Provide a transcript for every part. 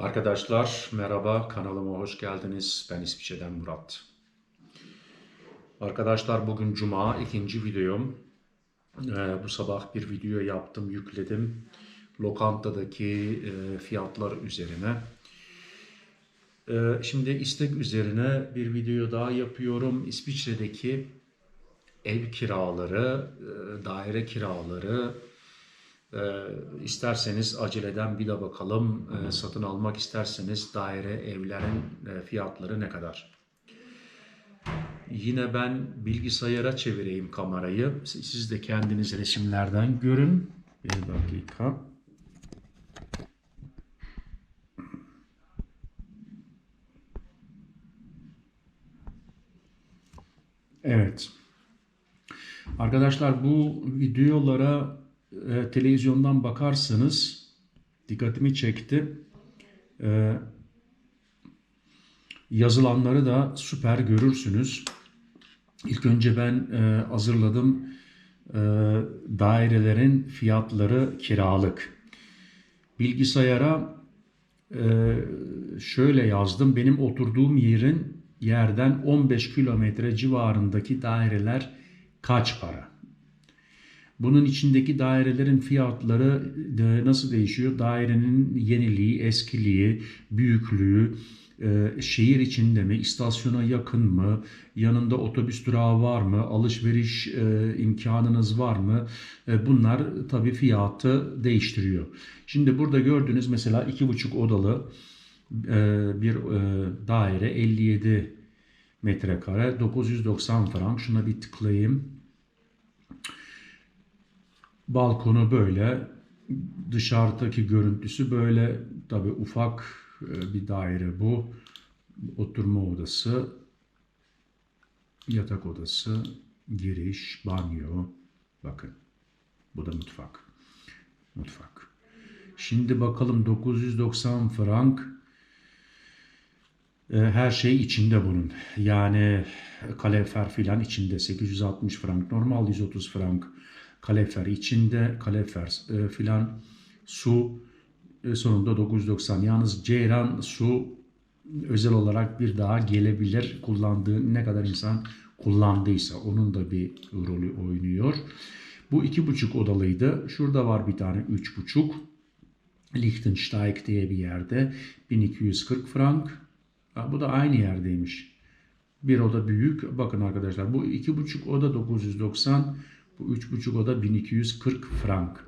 Arkadaşlar merhaba kanalıma hoş geldiniz. Ben İsviçre'den Murat. Arkadaşlar bugün Cuma ikinci videom. Ee, bu sabah bir video yaptım yükledim. Lokantadaki e, fiyatlar üzerine. Ee, şimdi istek üzerine bir video daha yapıyorum. İsviçre'deki ev kiraları, e, daire kiraları, ee, isterseniz aceleden bir de bakalım Ee, satın almak isterseniz daire evlerin e, fiyatları ne kadar? Yine ben bilgisayara çevireyim kamerayı. Siz de kendiniz resimlerden görün. Bir dakika. Evet. Arkadaşlar bu videolara e, televizyondan bakarsanız dikkatimi çekti. E, yazılanları da süper görürsünüz. İlk önce ben e, hazırladım e, dairelerin fiyatları kiralık. Bilgisayara e, şöyle yazdım. Benim oturduğum yerin yerden 15 kilometre civarındaki daireler kaç para? Bunun içindeki dairelerin fiyatları de nasıl değişiyor? Dairenin yeniliği, eskiliği, büyüklüğü, e, şehir içinde mi, istasyona yakın mı, yanında otobüs durağı var mı, alışveriş e, imkanınız var mı? E, bunlar tabii fiyatı değiştiriyor. Şimdi burada gördüğünüz mesela iki buçuk odalı bir daire 57 metrekare 990 frank. Şuna bir tıklayayım. Balkonu böyle. Dışarıdaki görüntüsü böyle. Tabi ufak e, bir daire bu. Oturma odası, yatak odası, giriş, banyo. Bakın. Bu da mutfak. Mutfak. Şimdi bakalım 990 frank e, her şey içinde bunun. Yani kalefer filan içinde 860 frank normal 130 frank kalefer içinde kalefer e, filan su e, sonunda 990 yalnız ceyran su özel olarak bir daha gelebilir kullandığı ne kadar insan kullandıysa onun da bir rolü oynuyor. Bu iki buçuk odalıydı. Şurada var bir tane üç buçuk. Liechtenstein diye bir yerde 1240 frank. Ha, bu da aynı yerdeymiş. Bir oda büyük. Bakın arkadaşlar bu iki buçuk oda 990. Bu 3,5 oda 1240 frank.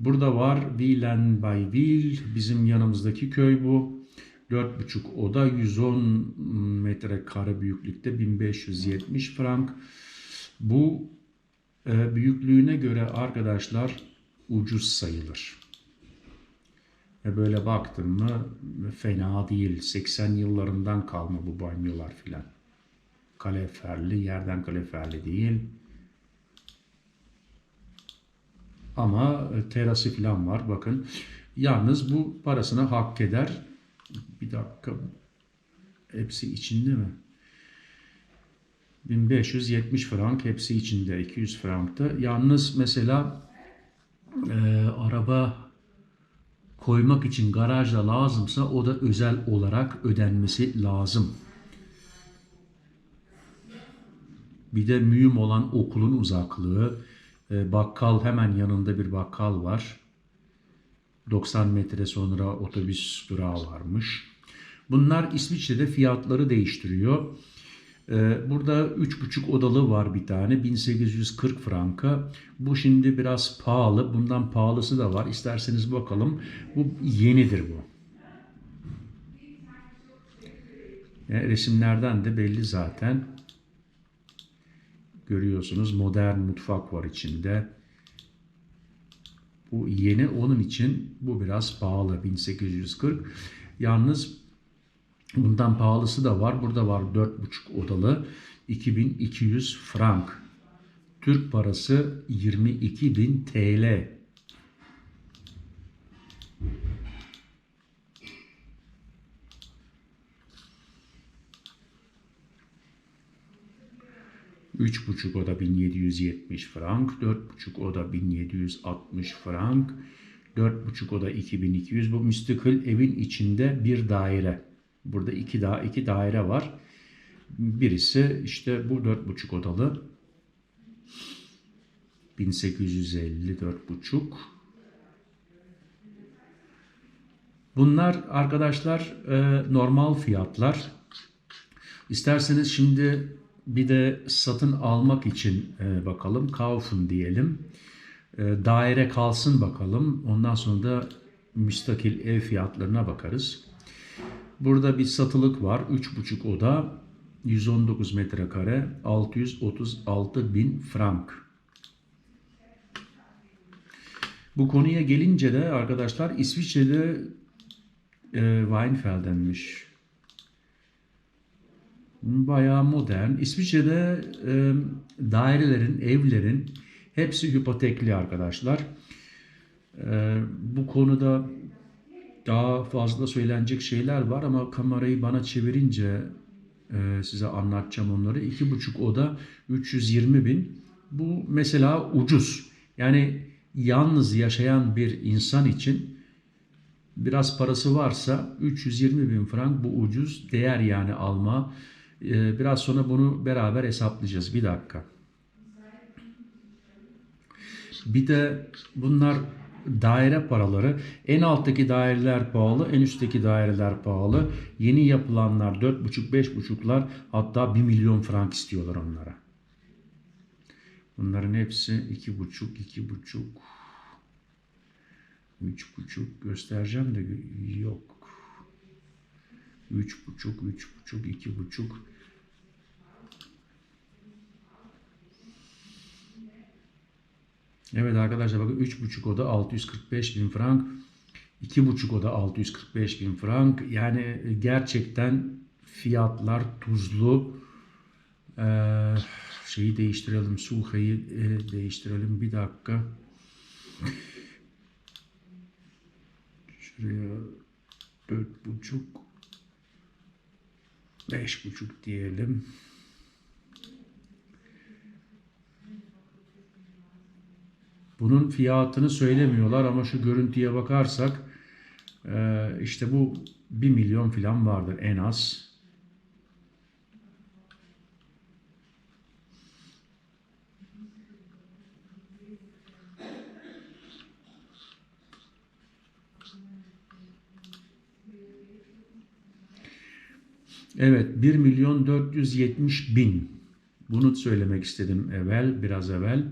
Burada var Vilen by Vil. Bizim yanımızdaki köy bu. 4,5 oda 110 metrekare büyüklükte 1570 frank. Bu e, büyüklüğüne göre arkadaşlar ucuz sayılır. Ve böyle baktın mı fena değil. 80 yıllarından kalma bu banyolar filan. Kaleferli, yerden kaleferli değil. Ama e, terası falan var bakın. Yalnız bu parasını hak eder. Bir dakika. Hepsi içinde mi? 1570 frank hepsi içinde 200 frankta. Yalnız mesela e, araba koymak için garajda lazımsa o da özel olarak ödenmesi lazım. Bir de mühim olan okulun uzaklığı, bakkal hemen yanında bir bakkal var. 90 metre sonra otobüs durağı varmış. Bunlar İsviçre'de fiyatları değiştiriyor. E, burada 3,5 odalı var bir tane 1840 franka. Bu şimdi biraz pahalı. Bundan pahalısı da var. İsterseniz bakalım. Bu yenidir bu. Yani e, resimlerden de belli zaten. Görüyorsunuz modern mutfak var içinde. Bu yeni onun için bu biraz pahalı 1840. Yalnız bundan pahalısı da var. Burada var 4,5 odalı 2200 frank. Türk parası 22.000 TL. 3,5 oda 1770 frank, 4,5 oda 1760 frank, 4,5 oda 2200. Bu müstakil evin içinde bir daire. Burada iki, da, iki daire var. Birisi işte bu 4,5 odalı. 1850 4,5. Bunlar arkadaşlar e, normal fiyatlar. İsterseniz şimdi bir de satın almak için e, bakalım. Kaufen diyelim. E, daire kalsın bakalım. Ondan sonra da müstakil ev fiyatlarına bakarız. Burada bir satılık var. 3,5 oda. 119 metrekare. 636 bin frank. Bu konuya gelince de arkadaşlar İsviçre'de e, Weinfelden'miş. Bayağı modern. İsviçre'de e, dairelerin, evlerin hepsi hipotekli arkadaşlar. E, bu konuda daha fazla söylenecek şeyler var ama kamerayı bana çevirince e, size anlatacağım onları. 2,5 oda 320 bin. Bu mesela ucuz. Yani yalnız yaşayan bir insan için biraz parası varsa 320 bin frank bu ucuz değer yani alma. Ee, biraz sonra bunu beraber hesaplayacağız. Bir dakika. Bir de bunlar daire paraları. En alttaki daireler pahalı, en üstteki daireler pahalı. Yeni yapılanlar 4,5-5,5'lar hatta 1 milyon frank istiyorlar onlara. Bunların hepsi 2,5, 2,5, 3,5 göstereceğim de yok. 3,5, 3,5, 2,5. Evet arkadaşlar bakın 3,5 oda 645 bin frank. 2,5 oda 645 bin frank. Yani gerçekten fiyatlar tuzlu. Ee, şeyi değiştirelim. Sulha'yı e, değiştirelim. Bir dakika. Şuraya dört buçuk beş buçuk diyelim. Bunun fiyatını söylemiyorlar ama şu görüntüye bakarsak e, işte bu 1 milyon falan vardır en az. Evet 1 milyon 470 bin. Bunu söylemek istedim evvel, biraz evvel.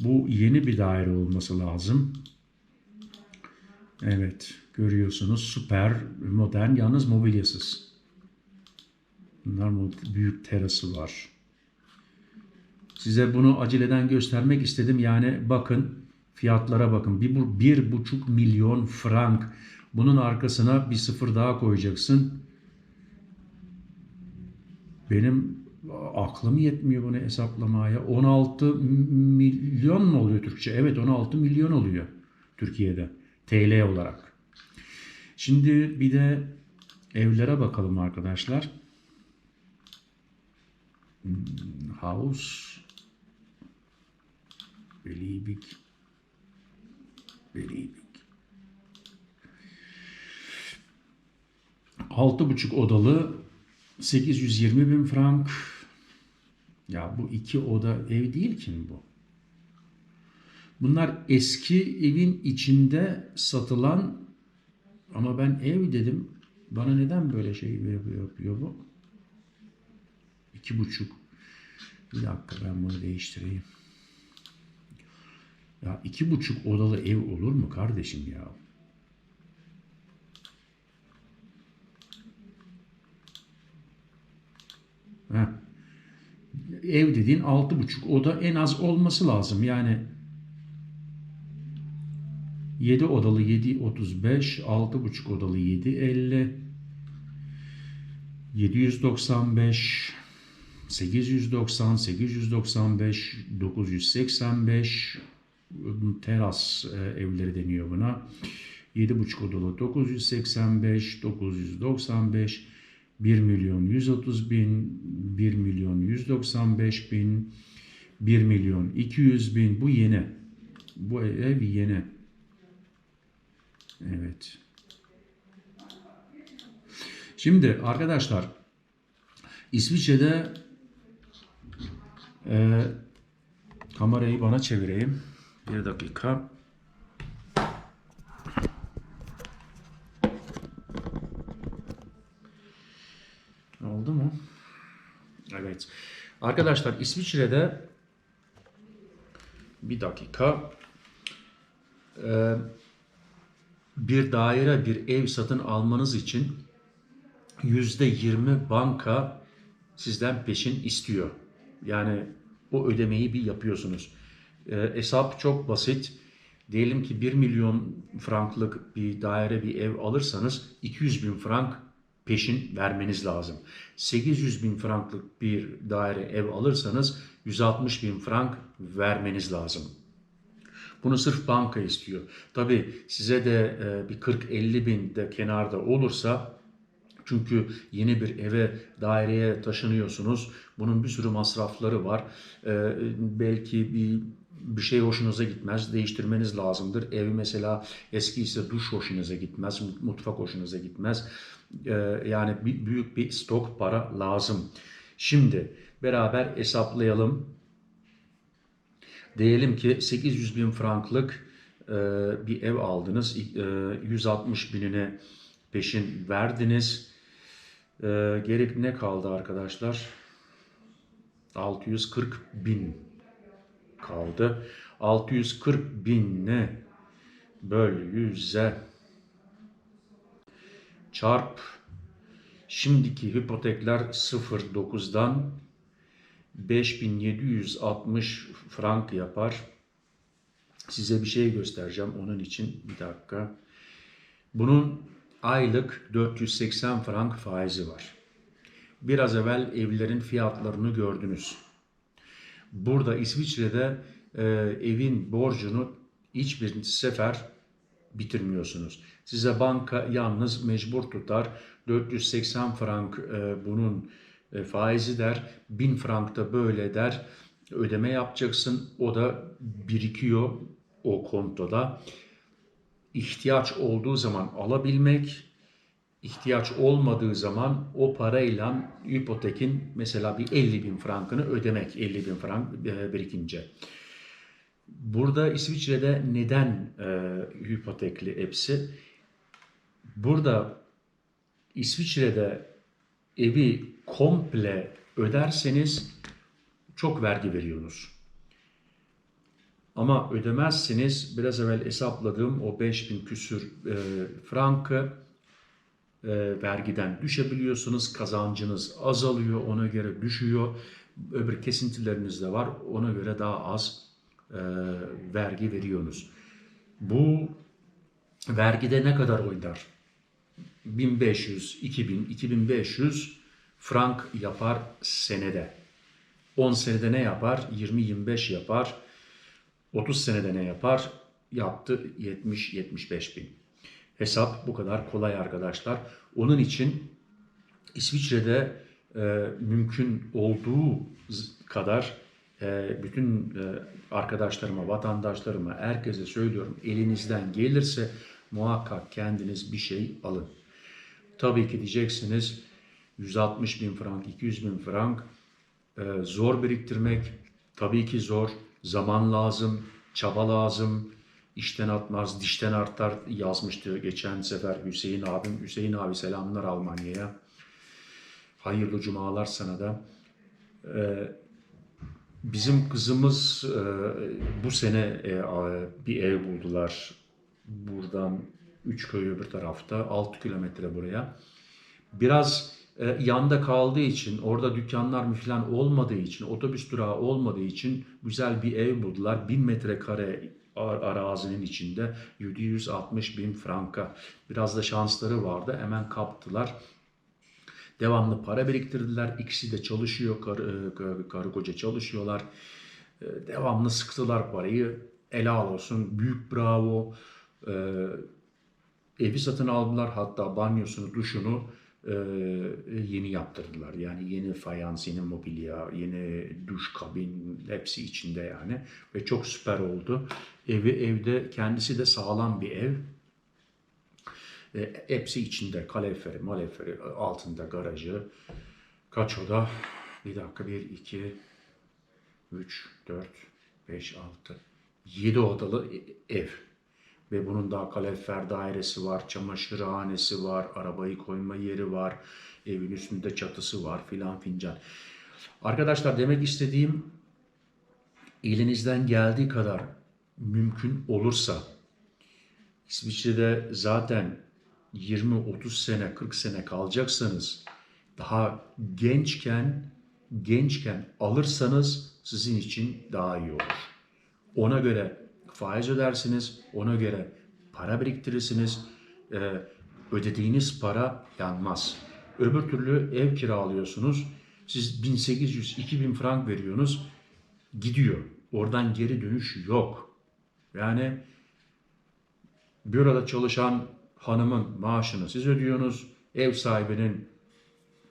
Bu yeni bir daire olması lazım. Evet görüyorsunuz süper modern yalnız mobilyasız. Bunlar büyük terası var. Size bunu aceleden göstermek istedim. Yani bakın fiyatlara bakın. Bir, bir buçuk milyon frank. Bunun arkasına bir sıfır daha koyacaksın. Benim aklım yetmiyor bunu hesaplamaya. 16 milyon mu oluyor Türkçe? Evet 16 milyon oluyor Türkiye'de TL olarak. Şimdi bir de evlere bakalım arkadaşlar. House beliebig beliebig altı buçuk odalı 820 bin frank. Ya bu iki oda ev değil ki bu. Bunlar eski evin içinde satılan ama ben ev dedim. Bana neden böyle şey yapıyor, bu? İki buçuk. Bir dakika ben bunu değiştireyim. Ya iki buçuk odalı ev olur mu kardeşim ya? Ev dediğin altı buçuk oda en az olması lazım. Yani 7 odalı 7 35, 6 buçuk odalı 7 50, 795, 890, 895, 985 teras e, evleri deniyor buna. 7,5 odalı 985, 995, 1 milyon 130 bin, 1 milyon 195 bin, 1 milyon 200 bin. Bu yeni. Bu ev yeni. Evet. Şimdi arkadaşlar İsviçre'de e, kamerayı bana çevireyim. Bir dakika. Oldu mu? Evet. Arkadaşlar İsviçre'de bir dakika e, bir daire, bir ev satın almanız için yüzde yirmi banka sizden peşin istiyor. Yani o ödemeyi bir yapıyorsunuz. E, hesap çok basit. Diyelim ki 1 milyon franklık bir daire, bir ev alırsanız 200 bin frank peşin vermeniz lazım. 800 bin franklık bir daire ev alırsanız 160 bin frank vermeniz lazım. Bunu sırf banka istiyor. Tabi size de e, bir 40-50 bin de kenarda olursa çünkü yeni bir eve, daireye taşınıyorsunuz. Bunun bir sürü masrafları var. E, belki bir bir şey hoşunuza gitmez, değiştirmeniz lazımdır. Ev mesela eski ise duş hoşunuza gitmez, mutfak hoşunuza gitmez. Ee, yani büyük bir stok para lazım. Şimdi beraber hesaplayalım. Diyelim ki 800 bin franklık e, bir ev aldınız. E, 160 binini peşin verdiniz. E, gerek ne kaldı arkadaşlar? 640 bin kaldı. 640 binle böl 100'e çarp şimdiki hipotekler 0.9'dan 5760 frank yapar. Size bir şey göstereceğim onun için bir dakika. Bunun aylık 480 frank faizi var. Biraz evvel evlerin fiyatlarını gördünüz. Burada İsviçre'de e, evin borcunu hiçbir sefer bitirmiyorsunuz. Size banka yalnız mecbur tutar. 480 frank e, bunun e, faizi der. 1000 frank da böyle der. Ödeme yapacaksın. O da birikiyor o kontoda. İhtiyaç olduğu zaman alabilmek, ihtiyaç olmadığı zaman o parayla hipotekin mesela bir 50 bin frankını ödemek 50 bin frank e, birikince. Burada İsviçre'de neden e, hipotekli hepsi? Burada İsviçre'de evi komple öderseniz çok vergi veriyorsunuz. Ama ödemezseniz biraz evvel hesapladığım o 5000 küsür e, frankı e, vergiden düşebiliyorsunuz. Kazancınız azalıyor, ona göre düşüyor. Öbür kesintileriniz de var, ona göre daha az e, vergi veriyorsunuz. Bu vergide ne kadar oynar? 1500, 2000, 2500 frank yapar senede. 10 senede ne yapar? 20-25 yapar. 30 senede ne yapar? Yaptı 70-75 bin. Hesap bu kadar kolay arkadaşlar. Onun için İsviçre'de e, mümkün olduğu kadar e, bütün e, arkadaşlarıma, vatandaşlarıma, herkese söylüyorum elinizden gelirse muhakkak kendiniz bir şey alın. Tabii ki diyeceksiniz 160 bin frank, 200 bin frank e, zor biriktirmek tabii ki zor. Zaman lazım, çaba lazım. İşten atmaz, dişten artar yazmıştı geçen sefer Hüseyin abim. Hüseyin abi selamlar Almanya'ya. Hayırlı cumalar sana da. Ee, bizim kızımız e, bu sene e, bir ev buldular. Buradan üç köy öbür tarafta 6 kilometre buraya. Biraz e, yanda kaldığı için, orada dükkanlar falan olmadığı için, otobüs durağı olmadığı için güzel bir ev buldular. 1000 metrekare arazinin içinde 760 bin franka. Biraz da şansları vardı. Hemen kaptılar. Devamlı para biriktirdiler. İkisi de çalışıyor. Karı, karı, karı koca çalışıyorlar. E, devamlı sıktılar parayı. Helal olsun. Büyük bravo. Ee, evi satın aldılar. Hatta banyosunu, duşunu e, yeni yaptırdılar. Yani yeni fayans, yeni mobilya, yeni duş kabin hepsi içinde yani. Ve çok süper oldu. Evi evde kendisi de sağlam bir ev. E, hepsi içinde. Kaloriferi, maleferi, altında garajı. Kaç oda? Bir dakika. 1, 2, 3, 4, 5, 6, 7 odalı e- ev. Ve bunun daha kalorifer dairesi var, çamaşırhanesi var, arabayı koyma yeri var, evin üstünde çatısı var filan fincan. Arkadaşlar demek istediğim elinizden geldiği kadar mümkün olursa İsviçre'de zaten 20-30 sene, 40 sene kalacaksanız daha gençken gençken alırsanız sizin için daha iyi olur. Ona göre faiz ödersiniz, ona göre para biriktirirsiniz. Ee, ödediğiniz para yanmaz. Öbür türlü ev kiralıyorsunuz. Siz 1800-2000 frank veriyorsunuz. Gidiyor. Oradan geri dönüş yok. Yani büroda çalışan hanımın maaşını siz ödüyorsunuz. Ev sahibinin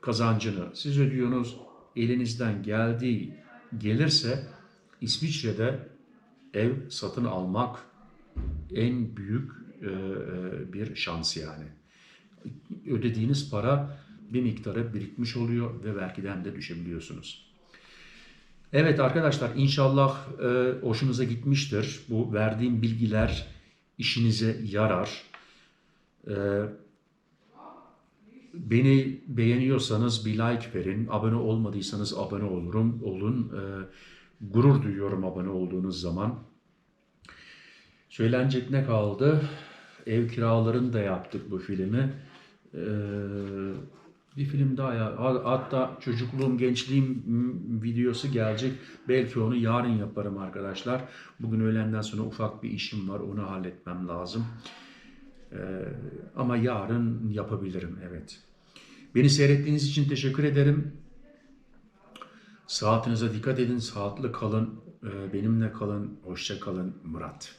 kazancını siz ödüyorsunuz. Elinizden geldiği gelirse İsviçre'de ev satın almak en büyük e, e, bir şans yani. Ödediğiniz para bir miktarı birikmiş oluyor ve vergiden de düşebiliyorsunuz. Evet arkadaşlar inşallah e, hoşunuza gitmiştir. Bu verdiğim bilgiler işinize yarar. Beni beğeniyorsanız bir like verin. Abone olmadıysanız abone olurum. Olun. E, gurur duyuyorum abone olduğunuz zaman. Söylenecek ne kaldı? Ev kiralarını da yaptık bu filmi. Ee, bir film daha ya. Hatta çocukluğum, gençliğim videosu gelecek. Belki onu yarın yaparım arkadaşlar. Bugün öğlenden sonra ufak bir işim var. Onu halletmem lazım. Ee, ama yarın yapabilirim evet. Beni seyrettiğiniz için teşekkür ederim. Saatinize dikkat edin. Saatli kalın. Ee, Benimle kalın. Hoşça kalın. Murat.